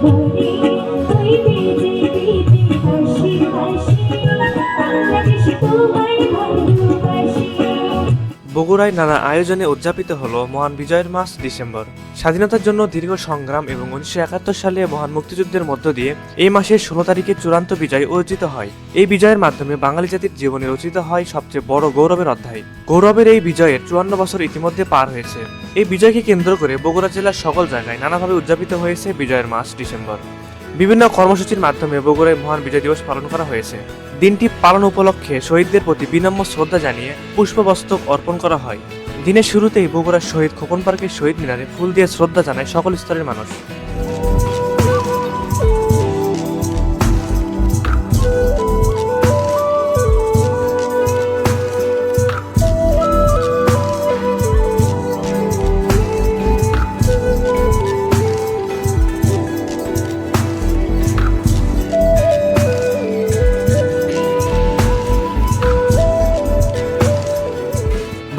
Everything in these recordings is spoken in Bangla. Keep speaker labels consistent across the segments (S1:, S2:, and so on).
S1: Thank you.
S2: বগুড়ায় নানা আয়োজনে উদযাপিত হল মহান বিজয়ের মাস ডিসেম্বর। স্বাধীনতার জন্য দীর্ঘ সংগ্রাম এবং উনিশশো একাত্তর সালে মহান মুক্তিযুদ্ধের মধ্য দিয়ে এই মাসের ষোলো তারিখে চূড়ান্ত বিজয় অর্জিত হয়। এই বিজয়ের মাধ্যমে বাঙালি জাতির জীবনে রচিত হয় সবচেয়ে বড় গৌরবের অধ্যায়। গৌরবের এই বিজয়ের চুয়ান্ন বছর ইতিমধ্যে পার হয়েছে। এই বিজয়কে কেন্দ্র করে বগুড়া জেলার সকল জায়গায় নানাভাবে উদযাপিত হয়েছে বিজয়ের মাস ডিসেম্বর। বিভিন্ন কর্মসূচির মাধ্যমে বগুড়ায় মহান বিজয় দিবস পালন করা হয়েছে। দিনটি পালন উপলক্ষে শহীদদের প্রতি বিনম্র শ্রদ্ধা জানিয়ে পুষ্পবস্তক অর্পণ করা হয়। দিনের শুরুতেই বগুড়ার শহীদ খোকন পার্কের শহীদ মিনারে ফুল দিয়ে শ্রদ্ধা জানায় সকল স্তরের মানুষ।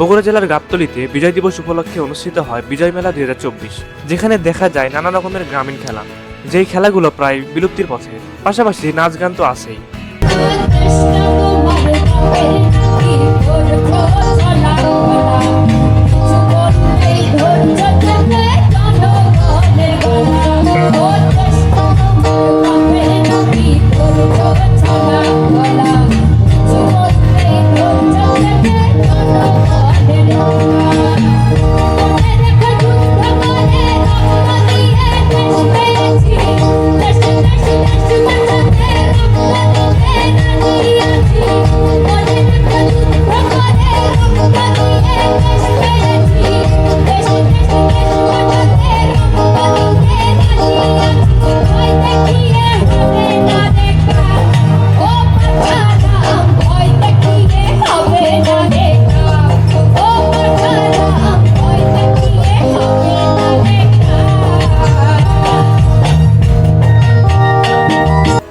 S2: বগুড়া জেলার গাবতলিতে বিজয় দিবস উপলক্ষে অনুষ্ঠিত হয় বিজয় মেলা দুই হাজার চব্বিশ, যেখানে দেখা যায় নানা রকমের গ্রামীণ খেলা। যেই খেলাগুলো প্রায় বিলুপ্তির পথে, পাশাপাশি নাচ গান তো আছেই।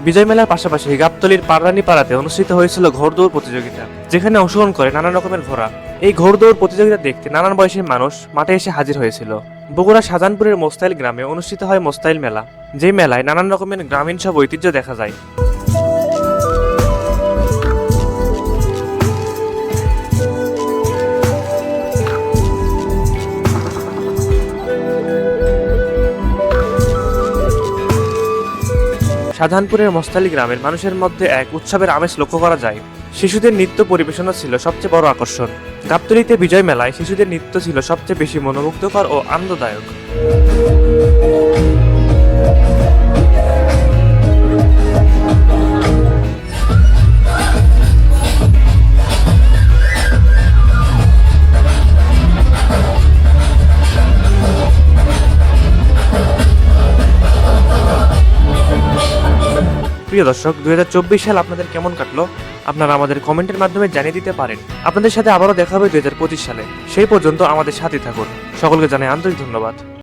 S2: বিজয় মেলার পাশাপাশি গাবতলির পাড়াতে অনুষ্ঠিত হয়েছিল ঘোড়দৌড় প্রতিযোগিতা, যেখানে অংশগ্রহণ করে নানা রকমের ঘোড়া। এই ঘোড়দৌড় প্রতিযোগিতা দেখতে নানান বয়সের মানুষ মাঠে এসে হাজির হয়েছিল। বগুড়া শাহজাহানপুরের মোস্তাইল গ্রামে অনুষ্ঠিত হয় মোস্তাইল মেলা, যে মেলায় নানান রকমের গ্রামীণ সব ঐতিহ্য দেখা যায়। শাহজাহানপুরের মস্তালি গ্রামের মানুষের মধ্যে এক উৎসবের আমেজ লক্ষ্য করা যায়। শিশুদের নৃত্য পরিবেশনা ছিল সবচেয়ে বড় আকর্ষণ। গাবতলিতে বিজয় মেলায় শিশুদের নৃত্য ছিল সবচেয়ে বেশি মনোমুগ্ধকর ও আনন্দদায়ক। প্রিয় দর্শক, দুই হাজার চব্বিশ সাল আপনাদের কেমন কাটলো? আপনারা আমাদের কমেন্টের মাধ্যমে জানিয়ে দিতে পারেন। আপনাদের সাথে আবারও দেখা হবে দুই হাজার পঁচিশ সালে। সেই পর্যন্ত আমাদের সাথে থাকুন। সকলকে জানাই আন্তরিক ধন্যবাদ।